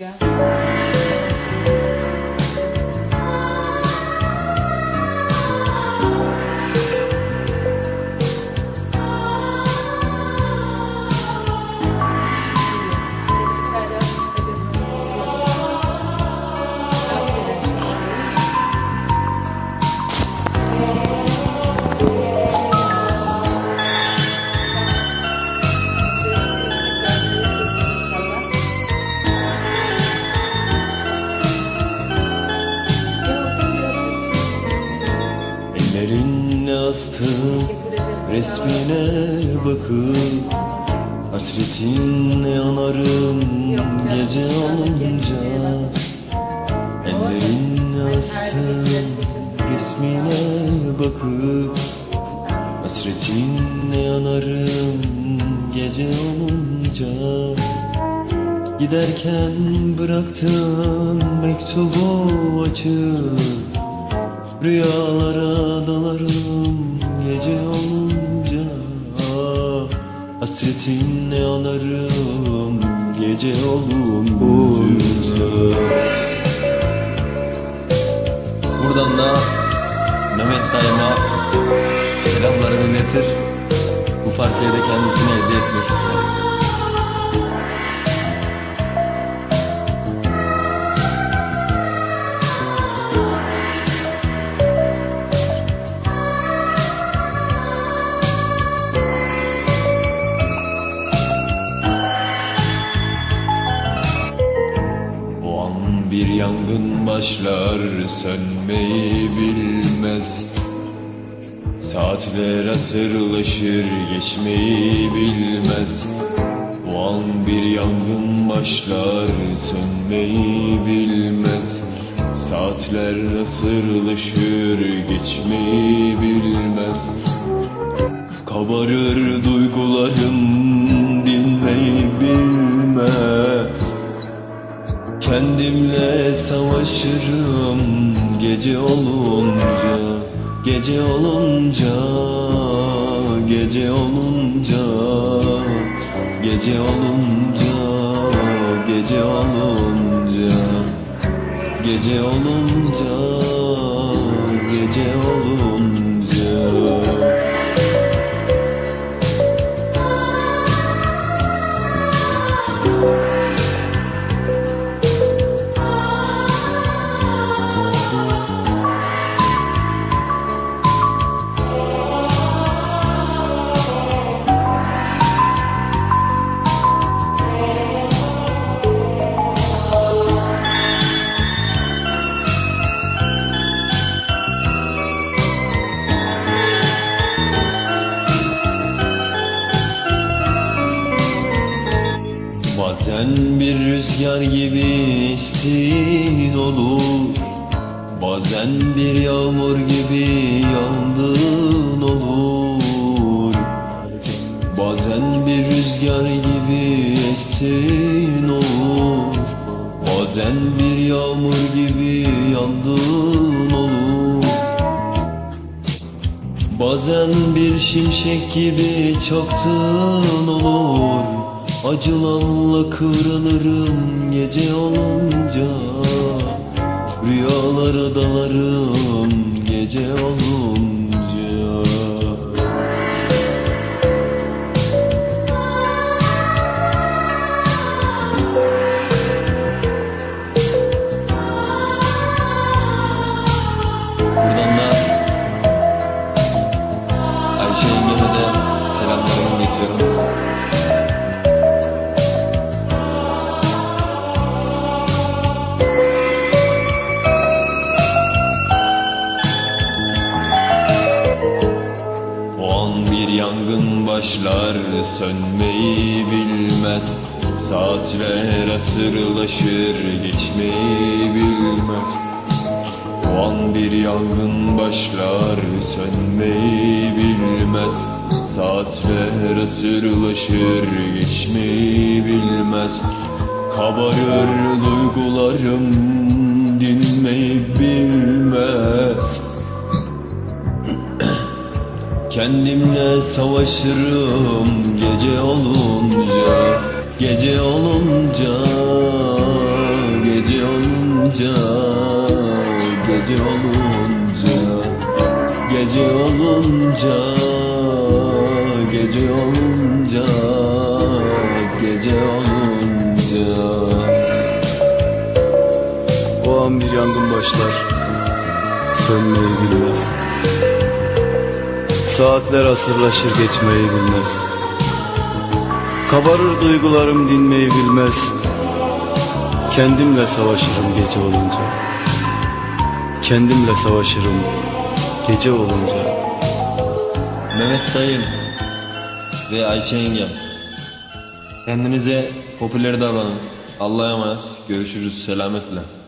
Yeah. Astığım resmine bakıp Hasretinle yanarım gece olunca. Ellerinle astığım resmine bakıp Hasretinle yanarım gece olunca. Giderken bıraktığın mektubu açıp Rüyalara dalarım gece olunca. Hasretinle yanarım gece olunca. Buradan da Mehmet dayıma selamlarını iletir. Bu parçayı da kendisine hediye etmek isterim başlar sönmeyi bilmez. Saatler asırlaşır geçmeyi bilmez. O an bir yangın başlar sönmeyi bilmez. Saatler asırlaşır geçmeyi bilmez. Kabarır duygularım Kendimle savaşırım gece olunca Gece olunca Gece olunca Gece olunca Gece olunca Gece olunca Bazen bir rüzgar gibi isteğin olur. Bazen bir yağmur gibi yandığın olur. Bazen bir rüzgar gibi estiğin olur. Bazen bir yağmur gibi yandığın olur. Bazen bir şimşek gibi çaktığın olur Acılarla kıvranırım gece olunca. Rüyalara dalarım gece olunca yangın başlar sönmeyi bilmez. Saatler asırlaşır geçmeyi bilmez. O an bir yangın başlar sönmeyi bilmez. Saatler asırlaşır geçmeyi bilmez. Kabarır duygularım dinmeyi bilmez Kendimle savaşırım gece olunca Gece olunca Gece olunca Gece olunca Gece olunca Gece olunca Gece olunca. O an bir yangın başlar. Sönmeye bilmez Saatler asırlaşır geçmeyi bilmez. Kabarır duygularım dinmeyi bilmez. Kendimle savaşırım gece olunca. Kendimle savaşırım gece olunca. Mehmet dayım ve Ayşe yengem Kendinize popüler davranın. Allah'a emanet. Görüşürüz. Selametle